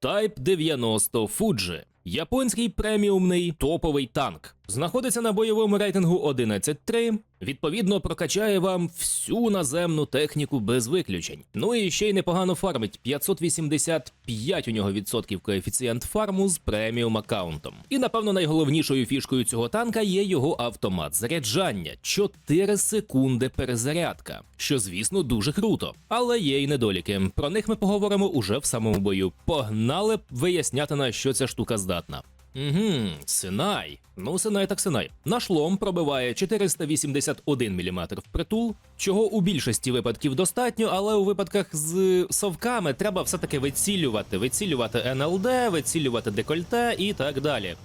Type 90 Fuji. Японський преміумний топовий танк. Знаходиться на бойовому рейтингу 11.3. Відповідно, прокачає вам всю наземну техніку без виключень. Ну і ще й непогано фармить 585 у нього відсотків коефіцієнт фарму з преміум аккаунтом. І напевно найголовнішою фішкою цього танка є його автомат заряджання 4 секунди перезарядка, що звісно дуже круто. Але є й недоліки. Про них ми поговоримо уже в самому бою. Погнали виясняти на що ця штука здатна. Угу, Синай. Ну, Синай так Синай. Наш лом пробиває 481 мм впритул, чого у більшості випадків достатньо, але у випадках з совками треба все-таки вицілювати, вицілювати НЛД, вицілювати декольте і так далі.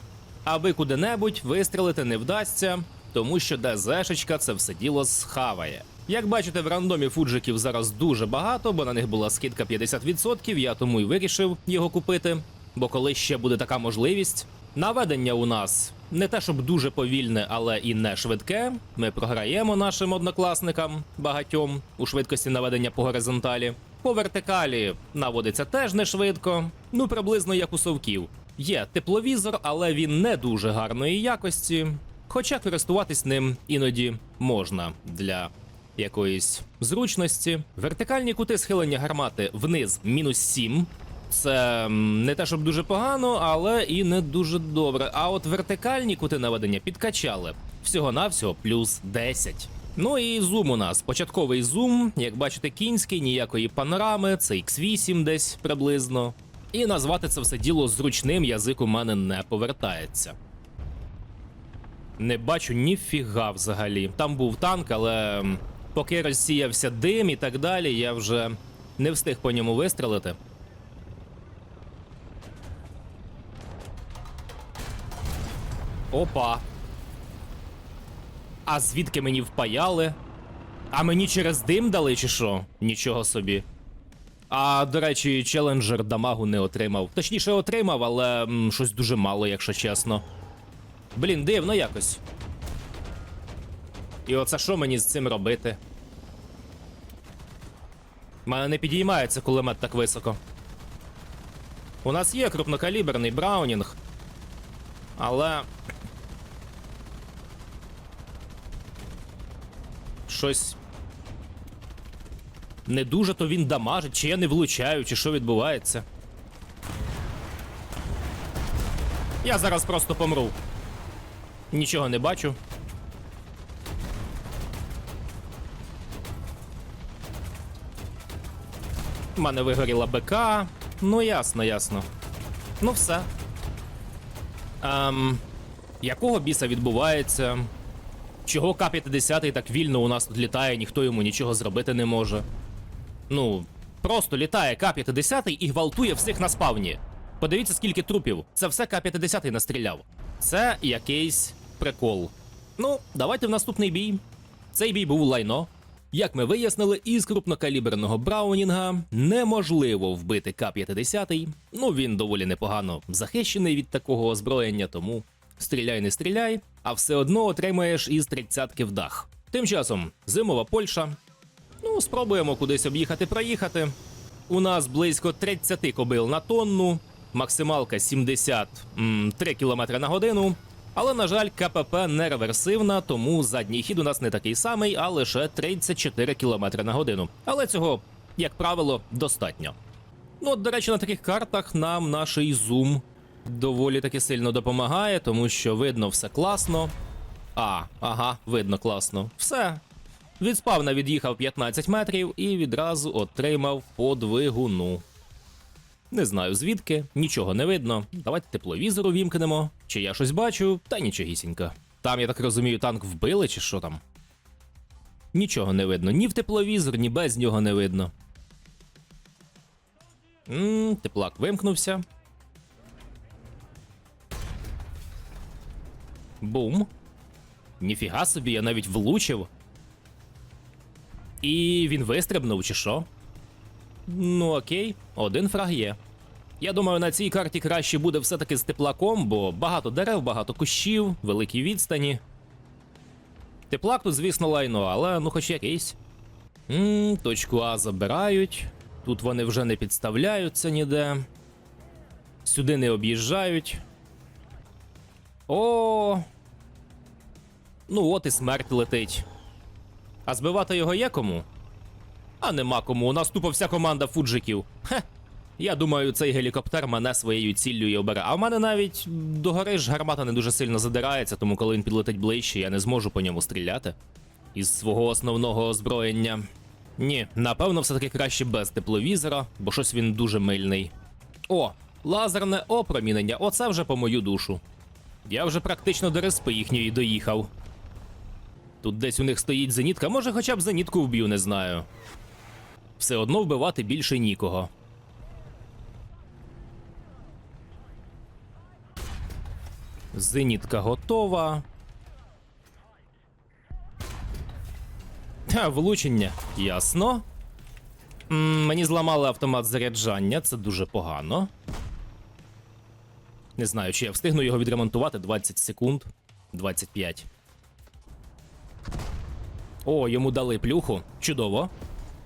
Аби куди-небудь вистрелити не вдасться, тому що ДЗшечка це все діло схаває. Як бачите, в рандомі фуджиків зараз дуже багато, бо на них була скидка 50%, я тому й вирішив його купити. Бо коли ще буде така можливість, наведення у нас не те, щоб дуже повільне, але і не швидке. Ми програємо нашим однокласникам багатьом у швидкості наведення по горизонталі. По вертикалі наводиться теж не швидко, ну приблизно як у совків. Є тепловізор, але він не дуже гарної якості. Хоча користуватись ним іноді можна для якоїсь зручності. Вертикальні кути схилення гармати вниз мінус 7. Це не те, щоб дуже погано, але і не дуже добре. А от вертикальні кути наведення підкачали всього-навсього плюс 10. Ну і зум у нас. Початковий зум, як бачите, кінський, ніякої панорами, це X8 десь приблизно. І назвати це все діло зручним язик у мене не повертається. Не бачу ніфіга взагалі. Там був танк, але поки розсіявся дим і так далі, я вже не встиг по ньому вистрелити. Опа. А звідки мені впаяли? А мені через дим дали чи що? Нічого собі. А до речі, челенджер дамагу не отримав. Точніше, отримав, але м, щось дуже мало, якщо чесно. Блін, дивно якось. І оце що мені з цим робити? У мене не підіймається кулемет так високо. У нас є крупнокаліберний Браунінг. Але. Щось. Не дуже то він дамажить, чи я не влучаю, чи що відбувається. Я зараз просто помру. Нічого не бачу. У мене вигоріла БК. Ну, ясно, ясно. Ну, все. Ем, якого біса відбувається? Чого К-50 так вільно у нас тут літає, ніхто йому нічого зробити не може. Ну, просто літає К-50 і гвалтує всіх на спавні. Подивіться, скільки трупів. Це все К-50 настріляв. Це якийсь прикол. Ну, давайте в наступний бій. Цей бій був лайно. Як ми вияснили, із крупнокаліберного Браунінга неможливо вбити К-50. Ну, він доволі непогано захищений від такого озброєння, тому стріляй, не стріляй, а все одно отримаєш із тридцятки в дах. Тим часом зимова Польща. Ну, спробуємо кудись об'їхати проїхати. У нас близько 30 кобил на тонну, максималка 73 км на годину. Але, на жаль, КПП не реверсивна, тому задній хід у нас не такий самий, а лише 34 км на годину. Але цього, як правило, достатньо. Ну, от, до речі, на таких картах нам наш зум доволі таки сильно допомагає, тому що видно все класно. А, ага, видно класно. Все. Від спавна від'їхав 15 метрів і відразу отримав по двигуну. Не знаю звідки, нічого не видно. Давайте тепловізор увімкнемо. Чи я щось бачу, та нічогісінько. Там, я так розумію, танк вбили, чи що там? Нічого не видно. Ні в тепловізор, ні без нього не видно. Ммм, теплак вимкнувся. Бум. Ніфіга собі, я навіть влучив. І він вистрибнув, чи що? Ну окей, один фраг є. Я думаю, на цій карті краще буде все-таки з теплаком, бо багато дерев, багато кущів, великі відстані. Теплак тут, звісно, лайно, але ну хоч якийсь. Ммм, точку А забирають. Тут вони вже не підставляються ніде. Сюди не об'їжджають. О. Ну, от і смерть летить. А збивати його є кому? А нема кому. У нас тупо вся команда фуджиків. Хе. Я думаю, цей гелікоптер мене своєю ціллю і обере. А в мене навіть догори ж гармата не дуже сильно задирається, тому коли він підлетить ближче, я не зможу по ньому стріляти. Із свого основного озброєння. Ні, напевно, все-таки краще без тепловізора, бо щось він дуже мильний. О, лазерне опромінення, оце вже по мою душу. Я вже практично до респи їхньої доїхав. Тут десь у них стоїть зенітка, може хоча б зенітку вб'ю, не знаю. Все одно вбивати більше нікого. Зенітка готова. Та, влучення, ясно. М, мені зламали автомат заряджання, це дуже погано. Не знаю, чи я встигну його відремонтувати 20 секунд. 25. О, йому дали плюху. Чудово.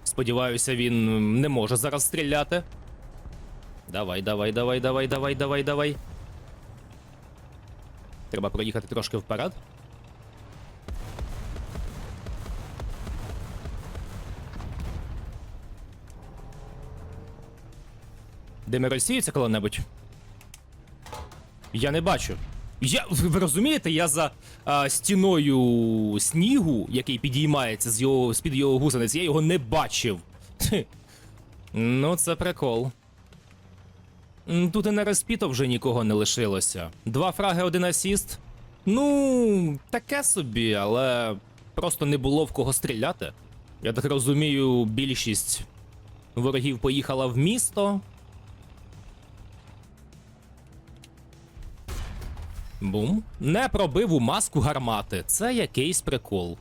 Сподіваюся, він не може зараз стріляти. Давай, давай, давай, давай, давай, давай, давай. Треба проїхати трошки вперед. Де ми розсіються коли-небудь? Я не бачу. Я, ви розумієте, я за а, стіною снігу, який підіймається з його, з-під його гусениць, я його не бачив. Ну, це прикол. Тут і на респіто вже нікого не лишилося. Два фраги, один асіст. Ну, таке собі, але просто не було в кого стріляти. Я так розумію, більшість ворогів поїхала в місто. Бум. Не пробив у маску гармати. Це якийсь прикол.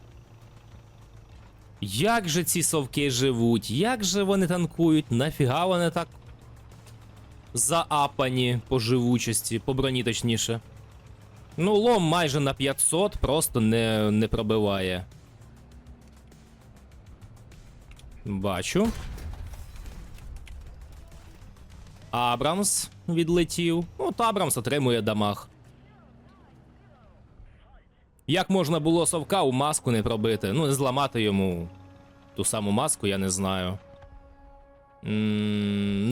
Як же ці совки живуть? Як же вони танкують? Нафіга вони так заапані по живучості, по броні точніше. Ну, лом майже на 500 просто не, не пробиває. Бачу. Абрамс відлетів. От Абрамс отримує дамаг. Як можна було совка у маску не пробити? Ну, не зламати йому ту саму маску, я не знаю.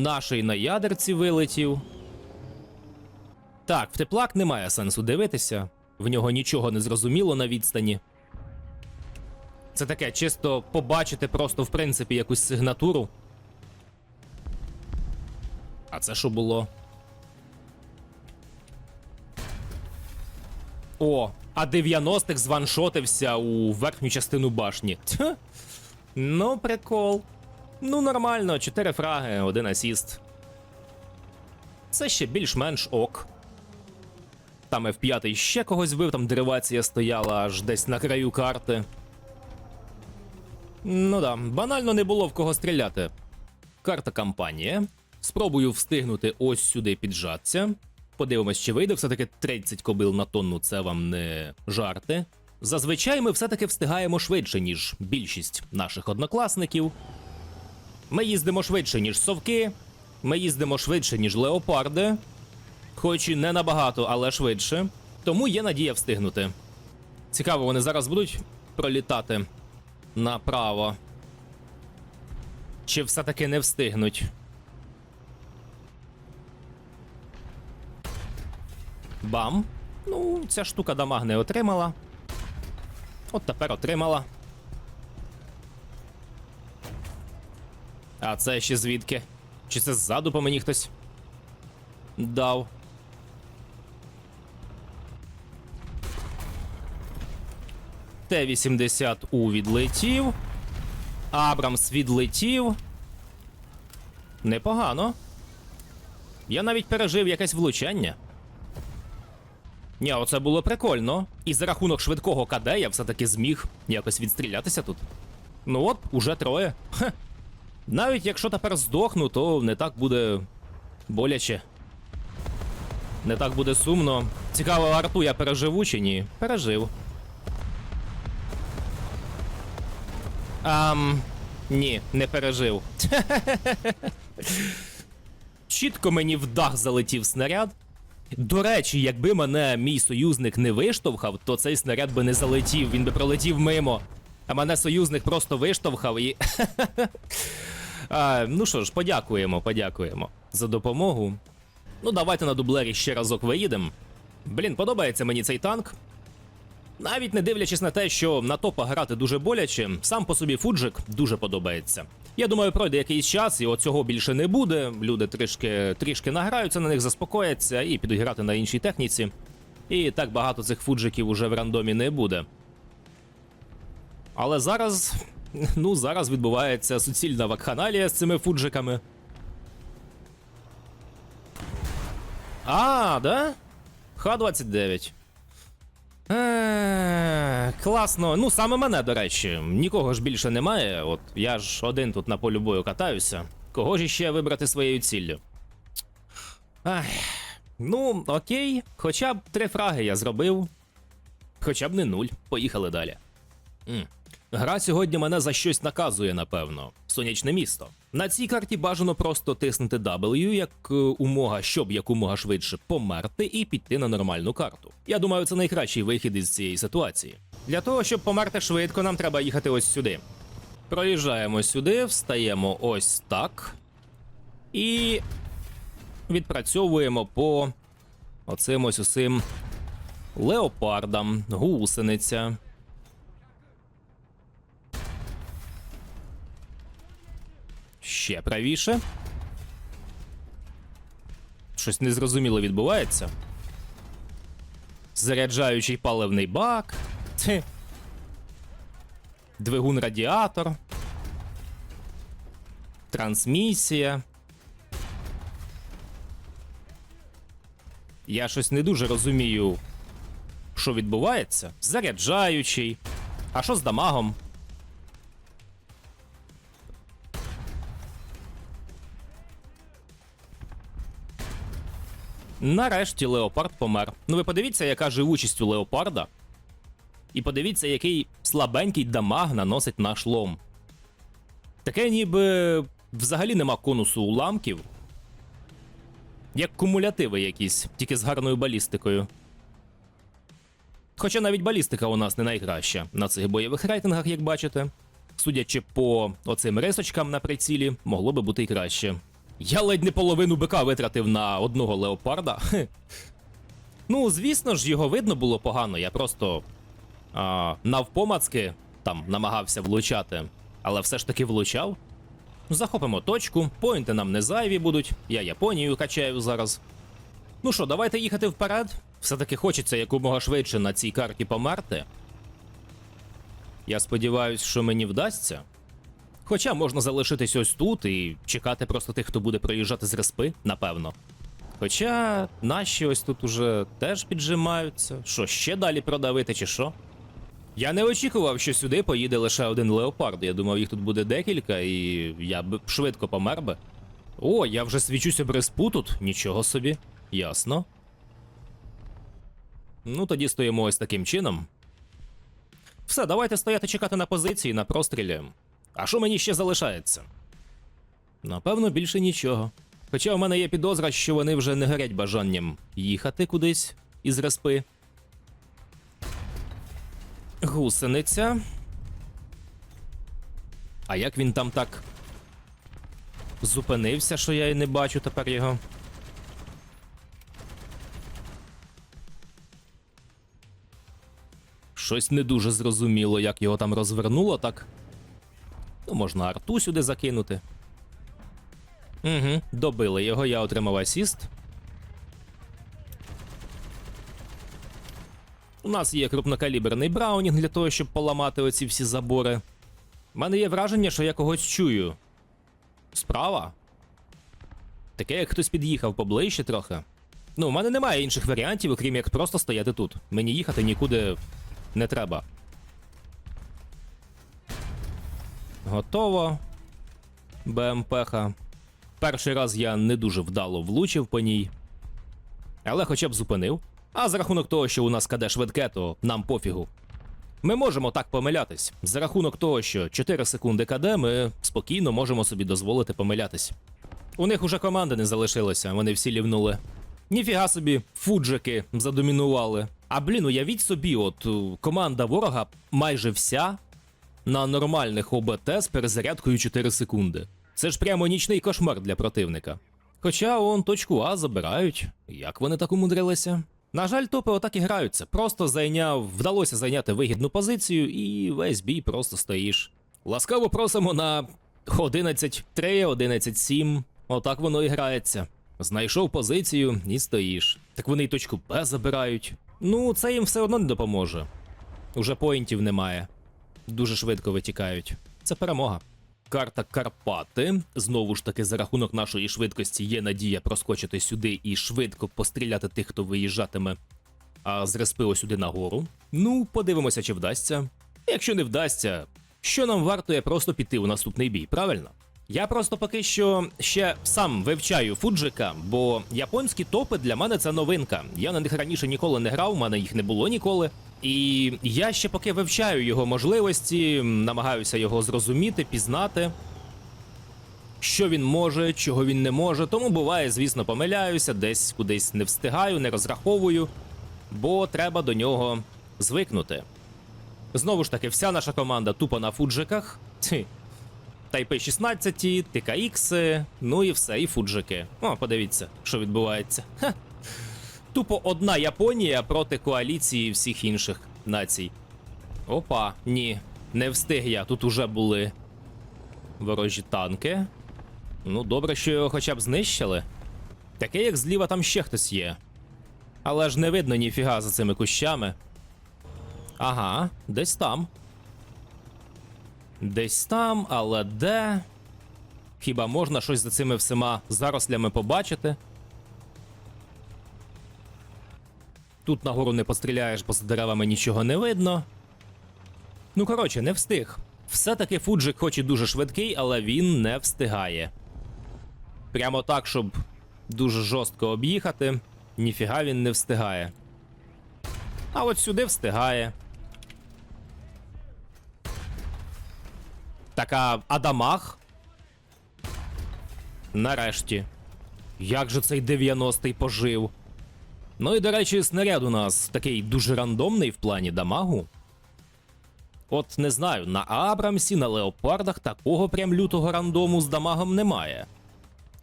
Наший на ядерці вилетів. Так, в теплак немає сенсу дивитися. В нього нічого не зрозуміло на відстані. Це таке, чисто побачити просто в принципі якусь сигнатуру. А це що було? О, а 90-х званшотився у верхню частину башні. Тьх. Ну, прикол. Ну, нормально, 4 фраги, один асіст. Це ще більш-менш ок. Там F5 ще когось вбив, там деривація стояла аж десь на краю карти. Ну да, банально не було в кого стріляти. Карта кампанія. Спробую встигнути ось сюди піджатися. Подивимось, чи вийде. Все-таки 30 кобил на тонну це вам не жарти. Зазвичай ми все-таки встигаємо швидше, ніж більшість наших однокласників. Ми їздимо швидше, ніж совки. Ми їздимо швидше, ніж леопарди. Хоч і не набагато, але швидше. Тому є надія встигнути. Цікаво, вони зараз будуть пролітати направо. Чи все-таки не встигнуть? Бам. Ну, ця штука дамаг не отримала. От тепер отримала. А це ще звідки? Чи це ззаду по мені хтось? Дав. Т-80 У відлетів. Абрамс відлетів. Непогано. Я навіть пережив якесь влучання. Ні, оце було прикольно. І за рахунок швидкого КД я все-таки зміг якось відстрілятися тут. Ну от, уже троє. Хе. Навіть якщо тепер здохну, то не так буде боляче. Не так буде сумно. Цікаво, арту я переживу чи ні? Пережив. Ам. Ні, не пережив. чітко мені в дах залетів снаряд. До речі, якби мене мій союзник не виштовхав, то цей снаряд би не залетів, він би пролетів мимо. А мене союзник просто виштовхав і. а, ну що ж, подякуємо, подякуємо за допомогу. Ну, давайте на дублері ще разок виїдемо. Блін, подобається мені цей танк. Навіть не дивлячись на те, що на топах грати дуже боляче, сам по собі фуджик дуже подобається. Я думаю, пройде якийсь час, і оцього більше не буде. Люди трішки, трішки награються на них, заспокояться і підуть грати на іншій техніці. І так багато цих фуджиків уже в рандомі не буде. Але зараз. Ну, зараз відбувається суцільна вакханалія з цими фуджиками. А, да? Х-29. Е, класно. Ну, саме мене, до речі. Нікого ж більше немає. От я ж один тут на полю бою катаюся. Кого ж іще вибрати своєю ціллю? Ай. Ну, окей. Хоча б три фраги я зробив. Хоча б не нуль. Поїхали далі. М. Гра сьогодні мене за щось наказує, напевно. Сонячне місто. На цій карті бажано просто тиснути W як е, умога, щоб якомога швидше померти і піти на нормальну карту. Я думаю, це найкращий вихід із цієї ситуації. Для того, щоб померти швидко, нам треба їхати ось сюди. Проїжджаємо сюди, встаємо ось так. І відпрацьовуємо по оцим ось усім леопардам, гусениця. Ще правіше. Щось незрозуміло відбувається. Заряджаючий паливний бак. Тьф. Двигун радіатор. Трансмісія. Я щось не дуже розумію, що відбувається. Заряджаючий. А що з дамагом? Нарешті леопард помер. Ну ви подивіться, яка живучість у леопарда. І подивіться, який слабенький дамаг наносить наш лом. Таке ніби взагалі нема конусу уламків. Як кумулятиви якісь, тільки з гарною балістикою. Хоча навіть балістика у нас не найкраща на цих бойових рейтингах, як бачите. Судячи по оцим рисочкам на прицілі, могло би бути й краще. Я ледь не половину бика витратив на одного леопарда. Ну, звісно ж, його видно було погано, я просто а, навпомацки там намагався влучати, але все ж таки влучав. Захопимо точку, поінти нам не зайві будуть, я Японію качаю зараз. Ну що, давайте їхати вперед. Все-таки хочеться якомога швидше на цій карті померти. Я сподіваюся, що мені вдасться. Хоча можна залишитись ось тут і чекати просто тих, хто буде проїжджати з респи, напевно. Хоча наші ось тут уже теж піджимаються. Що, ще далі продавити, чи що? Я не очікував, що сюди поїде лише один леопард. Я думав, їх тут буде декілька, і я б швидко помер би. О, я вже свічусь об респу тут, нічого собі. Ясно. Ну, тоді стоїмо ось таким чином. Все, давайте стояти чекати на позиції на прострілі. А що мені ще залишається? Напевно, більше нічого. Хоча у мене є підозра, що вони вже не горять бажанням їхати кудись із респи. Гусениця. А як він там так зупинився, що я і не бачу тепер його? Щось не дуже зрозуміло, як його там розвернуло так. Ну, можна арту сюди закинути. Угу, добили його, я отримав асіст. У нас є крупнокаліберний браунінг для того, щоб поламати оці всі забори. У мене є враження, що я когось чую. Справа? Таке, як хтось під'їхав поближче трохи. Ну, у мене немає інших варіантів, окрім як просто стояти тут. Мені їхати нікуди не треба. Готово. БМПха. Перший раз я не дуже вдало влучив по ній. Але хоча б зупинив. А за рахунок того, що у нас КД швидке, то нам пофігу. Ми можемо так помилятись. За рахунок того, що 4 секунди КД, ми спокійно можемо собі дозволити помилятись. У них уже команди не залишилося, вони всі лівнули. Ніфіга собі, фуджики задомінували. А блін, уявіть собі, от команда ворога майже вся на нормальних ОБТ з перезарядкою 4 секунди. Це ж прямо нічний кошмар для противника. Хоча он точку А забирають. Як вони так умудрилися? На жаль, топи отак і граються. Просто зайняв, вдалося зайняти вигідну позицію, і весь бій просто стоїш. Ласкаво просимо на 11-3, 11-7. Отак воно і грається. Знайшов позицію і стоїш. Так вони й точку Б забирають. Ну, це їм все одно не допоможе. Уже поінтів немає. Дуже швидко витікають. Це перемога. Карта Карпати. Знову ж таки, за рахунок нашої швидкості є надія проскочити сюди і швидко постріляти тих, хто виїжджатиме а з респи сюди нагору. Ну, подивимося, чи вдасться. Якщо не вдасться, що нам вартує просто піти у наступний бій, правильно? Я просто поки що ще сам вивчаю фуджика, бо японські топи для мене це новинка. Я на них раніше ніколи не грав, у мене їх не було ніколи. І я ще поки вивчаю його можливості, намагаюся його зрозуміти, пізнати. Що він може, чого він не може. Тому буває, звісно, помиляюся, десь кудись не встигаю, не розраховую, бо треба до нього звикнути. Знову ж таки, вся наша команда тупо на фуджиках. Тайпи 16, ТКХ, ну і все, і фуджики. О, подивіться, що відбувається. Ха. Тупо одна Японія проти коаліції всіх інших націй. Опа, ні, не встиг я. Тут уже були ворожі танки. Ну, добре, що його хоча б знищили. Таке, як зліва там ще хтось є. Але ж не видно ніфіга за цими кущами. Ага, десь там. Десь там, але де? Хіба можна щось за цими всіма зарослями побачити? Тут нагору не постріляєш, бо за деревами нічого не видно. Ну, коротше, не встиг. Все-таки Фуджик хоч і дуже швидкий, але він не встигає. Прямо так, щоб дуже жорстко об'їхати, ніфіга він не встигає. А от сюди встигає. Така Адамах. Нарешті. Як же цей 90-й пожив? Ну і, до речі, снаряд у нас такий дуже рандомний в плані дамагу. От не знаю, на Абрамсі, на Леопардах такого прям лютого рандому з дамагом немає.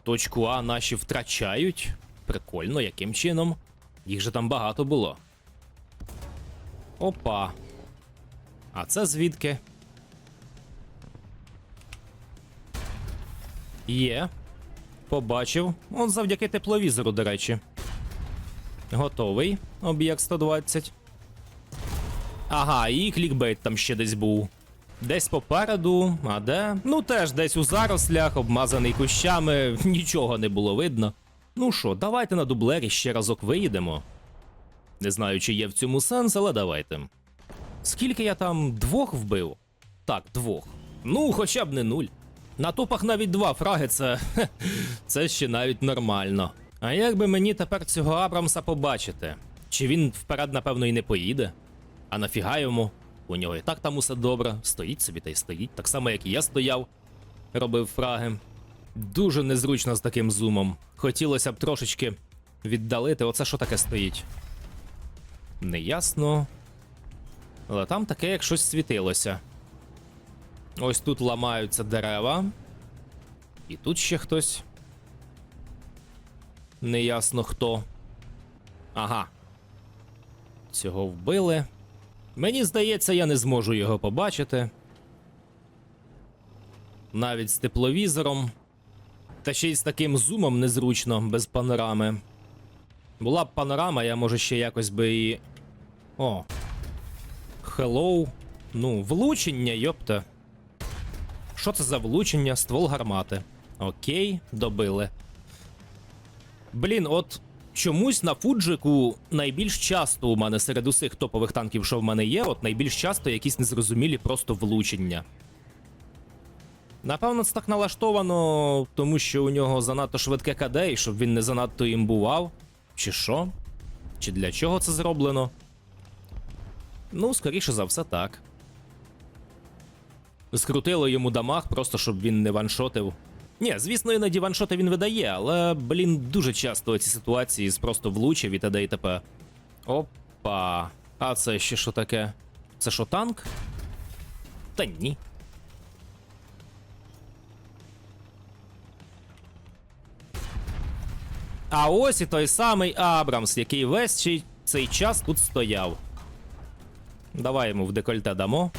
Точку А наші втрачають. Прикольно, яким чином? Їх же там багато було. Опа. А це звідки? Є. Побачив. Он завдяки тепловізору, до речі. Готовий. Об'єкт 120. Ага, і клікбейт там ще десь був. Десь попереду, а де? Ну теж десь у зарослях, обмазаний кущами, нічого не було видно. Ну що, давайте на дублері ще разок виїдемо. Не знаю, чи є в цьому сенс, але давайте. Скільки я там двох вбив? Так, двох. Ну, хоча б не нуль. На топах навіть два фраги, це. це ще навіть нормально. А як би мені тепер цього Абрамса побачити? Чи він вперед, напевно, і не поїде? А нафіга йому? У нього і так там усе добре, стоїть собі та й стоїть, так само, як і я стояв, робив фраги. Дуже незручно з таким зумом. Хотілося б трошечки віддалити. Оце що таке стоїть? Неясно. Але там таке, як щось світилося. Ось тут ламаються дерева. І тут ще хтось. Неясно хто. Ага. Цього вбили. Мені здається, я не зможу його побачити. Навіть з тепловізором. Та ще й з таким зумом незручно, без панорами. Була б панорама, я може ще якось би і. О. Хеллоу. Ну, влучення, йопта. Що це за влучення? Ствол гармати. Окей, добили. Блін, от чомусь на фуджику найбільш часто у мене серед усіх топових танків, що в мене є, от найбільш часто якісь незрозумілі просто влучення. Напевно, це так налаштовано, тому що у нього занадто швидке КД, і щоб він не занадто їм бував. Чи що? Чи для чого це зроблено? Ну, скоріше за все, так. Скрутило йому дамаг, просто щоб він не ваншотив. Ні, звісно, іноді ваншоти він видає, але, блін, дуже часто ці ситуації з просто влучив і т.д. і т.п. Опа. А це ще що таке? Це що танк? Та ні. А ось і той самий Абрамс, який весь цей- час тут стояв. Давай йому в декольте дамо.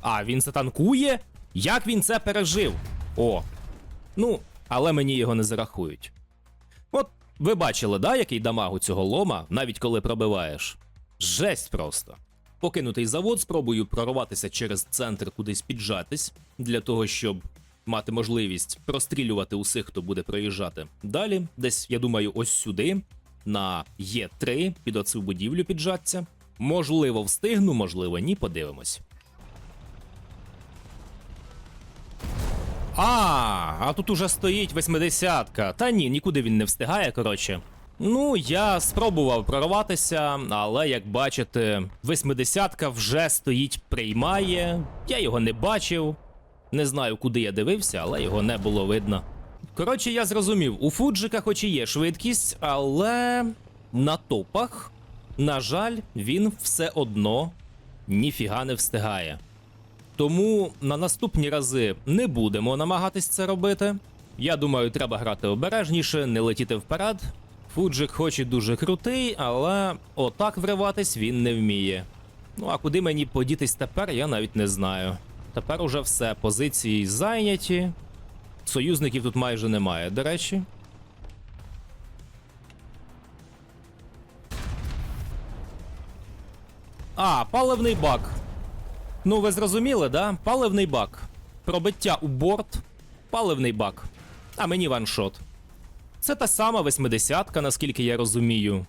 А, він це танкує? Як він це пережив? О. Ну, але мені його не зарахують. От ви бачили, да, який дамаг у цього лома, навіть коли пробиваєш. Жесть просто. Покинутий завод, спробую прорватися через центр кудись піджатись, для того, щоб мати можливість прострілювати усіх, хто буде проїжджати. Далі, десь, я думаю, ось сюди, на Є3, під оцю будівлю піджаться. Можливо, встигну, можливо, ні, подивимось. А, а тут уже стоїть 80-ка. Та ні, нікуди він не встигає, коротше. Ну, я спробував прорватися, але як бачите, 80-ка вже стоїть, приймає. Я його не бачив. Не знаю, куди я дивився, але його не було видно. Коротше, я зрозумів, у Фуджика хоч і є швидкість, але на топах, на жаль, він все одно ніфіга не встигає. Тому на наступні рази не будемо намагатись це робити. Я думаю, треба грати обережніше, не летіти вперед. Фуджик хоч і дуже крутий, але отак вриватись він не вміє. Ну а куди мені подітись тепер, я навіть не знаю. Тепер уже все, позиції зайняті. Союзників тут майже немає, до речі. А, паливний бак. Ну, ви зрозуміли, да? Паливний бак. Пробиття у борт, паливний бак. А мені ваншот. Це та сама 80-ка, наскільки я розумію.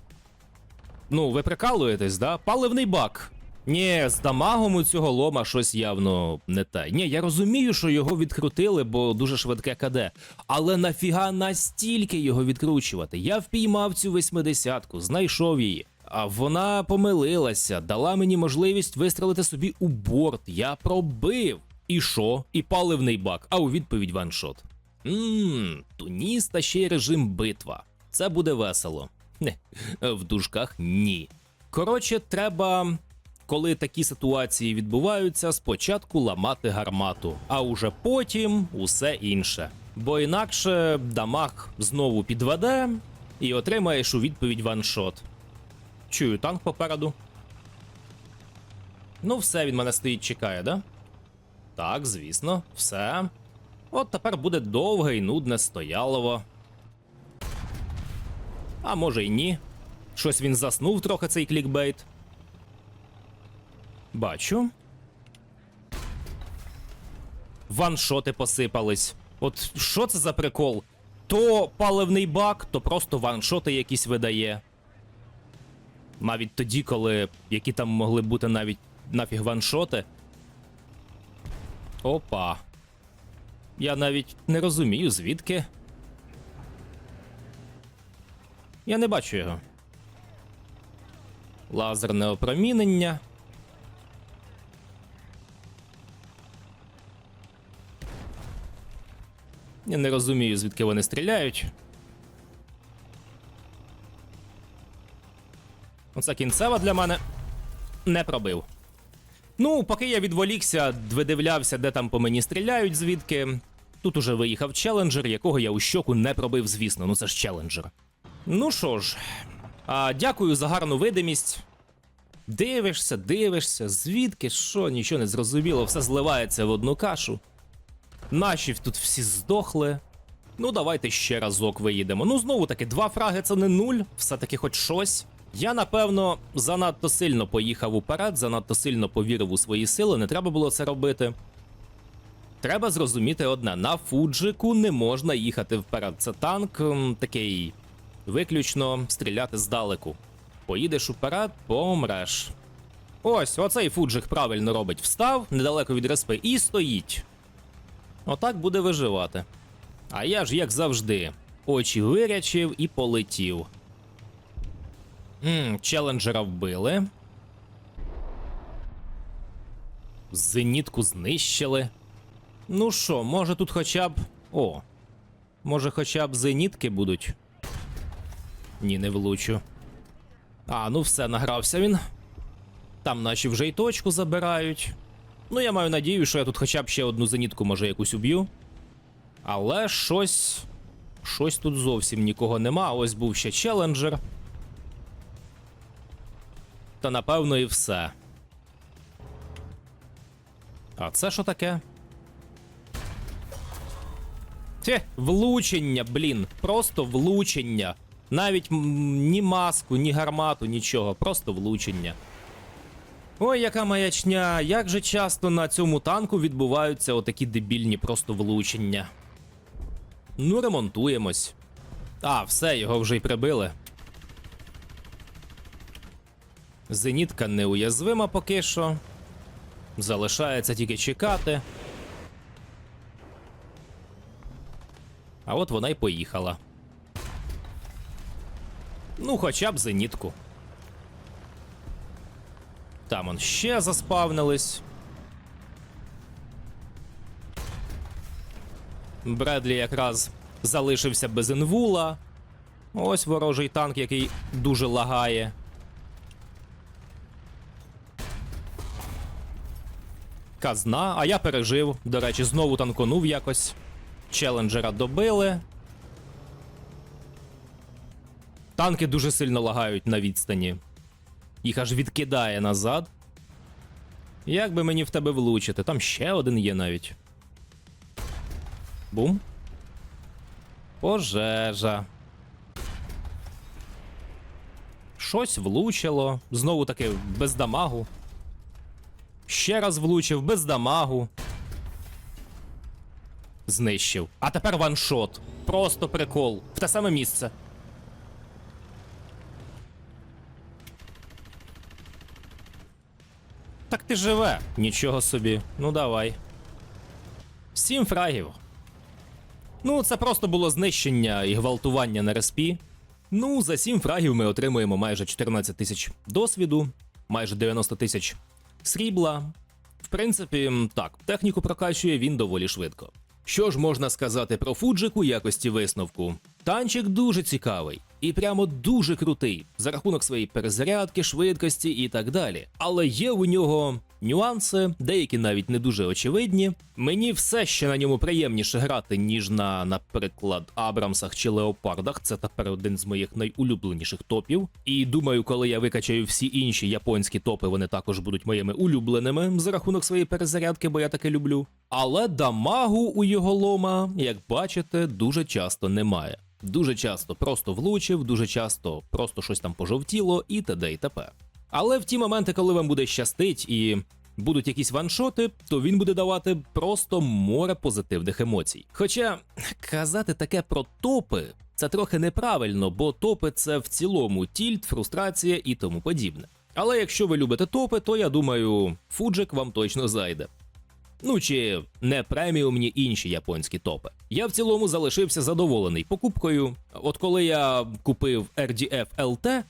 Ну, ви прикалуєтесь, да? Паливний бак. Ні, з дамагом у цього лома щось явно не те. Ні, я розумію, що його відкрутили, бо дуже швидке КД. Але нафіга настільки його відкручувати? Я впіймав цю 80-ку, знайшов її. А вона помилилася, дала мені можливість вистрелити собі у борт. Я пробив. І що? І паливний бак, а у відповідь ваншот. Ммм, Туніс та ще й режим битва. Це буде весело. Не, в дужках ні. Коротше, треба, коли такі ситуації відбуваються, спочатку ламати гармату, а уже потім усе інше. Бо інакше дамаг знову підведе і отримаєш у відповідь ваншот. Чую танк попереду. Ну, все, він мене стоїть, чекає, да? Так, звісно, все. От тепер буде довге і нудне стоялово. А може й ні. Щось він заснув трохи цей клікбейт. Бачу. Ваншоти посипались. От що це за прикол? То паливний бак, то просто ваншоти якісь видає. Навіть тоді, коли які там могли бути навіть нафіг ваншоти. Опа. Я навіть не розумію, звідки. Я не бачу його. Лазерне опромінення. Я не розумію, звідки вони стріляють. Оце кінцева для мене не пробив. Ну, поки я відволікся, видивлявся, де там по мені стріляють, звідки. Тут уже виїхав челенджер, якого я у щоку не пробив, звісно, ну це ж челенджер. Ну що ж, а, дякую за гарну видимість. Дивишся, дивишся, звідки, що, нічого не зрозуміло, все зливається в одну кашу. Наші тут всі здохли. Ну, давайте ще разок виїдемо. Ну, знову таки, два фраги це не нуль, все-таки хоч щось. Я, напевно, занадто сильно поїхав уперед, занадто сильно повірив у свої сили, не треба було це робити. Треба зрозуміти одне: на Фуджику не можна їхати вперед. Це танк такий виключно стріляти здалеку. Поїдеш уперед, помреш. Ось, оцей Фуджик правильно робить. Встав недалеко від респи і стоїть. Отак буде виживати. А я ж, як завжди, очі вирячив і полетів. Ммм, челенджера вбили. Зенітку знищили. Ну що, може тут хоча б О. Може, хоча б зенітки будуть. Ні, не влучу. А, ну все, награвся він. Там наші вже й точку забирають. Ну, я маю надію, що я тут хоча б ще одну зенітку, може, якусь уб'ю. Але щось. Щось тут зовсім нікого нема. Ось був ще челенджер. Та напевно і все. А це що таке? Тє, влучення, блін. Просто влучення. Навіть ні маску, ні гармату, нічого, просто влучення. Ой, яка маячня! Як же часто на цьому танку відбуваються отакі дебільні просто влучення. Ну, ремонтуємось. А, все, його вже й прибили. Зенітка неуязвима поки що. Залишається тільки чекати. А от вона й поїхала. Ну, хоча б зенітку. Там он ще заспавнились. Бредлі якраз залишився без інвула. Ось ворожий танк, який дуже лагає. Казна, а я пережив. До речі, знову танконув якось. Челенджера добили. Танки дуже сильно лагають на відстані. Їх аж відкидає назад. Як би мені в тебе влучити? Там ще один є навіть. Бум. Пожежа. Щось влучило. Знову таки без дамагу. Ще раз влучив без дамагу. Знищив. А тепер ваншот. Просто прикол. В те саме місце. Так ти живе. Нічого собі. Ну давай. Сім фрагів. Ну, це просто було знищення і гвалтування на респі. Ну, за 7 фрагів ми отримуємо майже 14 тисяч досвіду, майже 90 тисяч срібла. В принципі, так, техніку прокачує він доволі швидко. Що ж можна сказати про Фуджик у якості висновку? Танчик дуже цікавий і прямо дуже крутий за рахунок своєї перезарядки, швидкості і так далі. Але є у нього нюанси, деякі навіть не дуже очевидні. Мені все ще на ньому приємніше грати, ніж на, наприклад, Абрамсах чи Леопардах. Це тепер один з моїх найулюбленіших топів. І думаю, коли я викачаю всі інші японські топи, вони також будуть моїми улюбленими за рахунок своєї перезарядки, бо я таке люблю. Але дамагу у його лома, як бачите, дуже часто немає. Дуже часто просто влучив, дуже часто просто щось там пожовтіло і т.д. і т.п. Але в ті моменти, коли вам буде щастить і будуть якісь ваншоти, то він буде давати просто море позитивних емоцій. Хоча казати таке про топи це трохи неправильно, бо топи це в цілому тільт, фрустрація і тому подібне. Але якщо ви любите топи, то я думаю, Фуджик вам точно зайде. Ну чи не преміумні інші японські топи. Я в цілому залишився задоволений покупкою. От коли я купив RDF LT,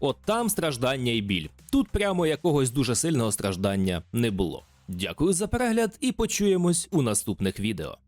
от там страждання і біль. Тут прямо якогось дуже сильного страждання не було. Дякую за перегляд і почуємось у наступних відео.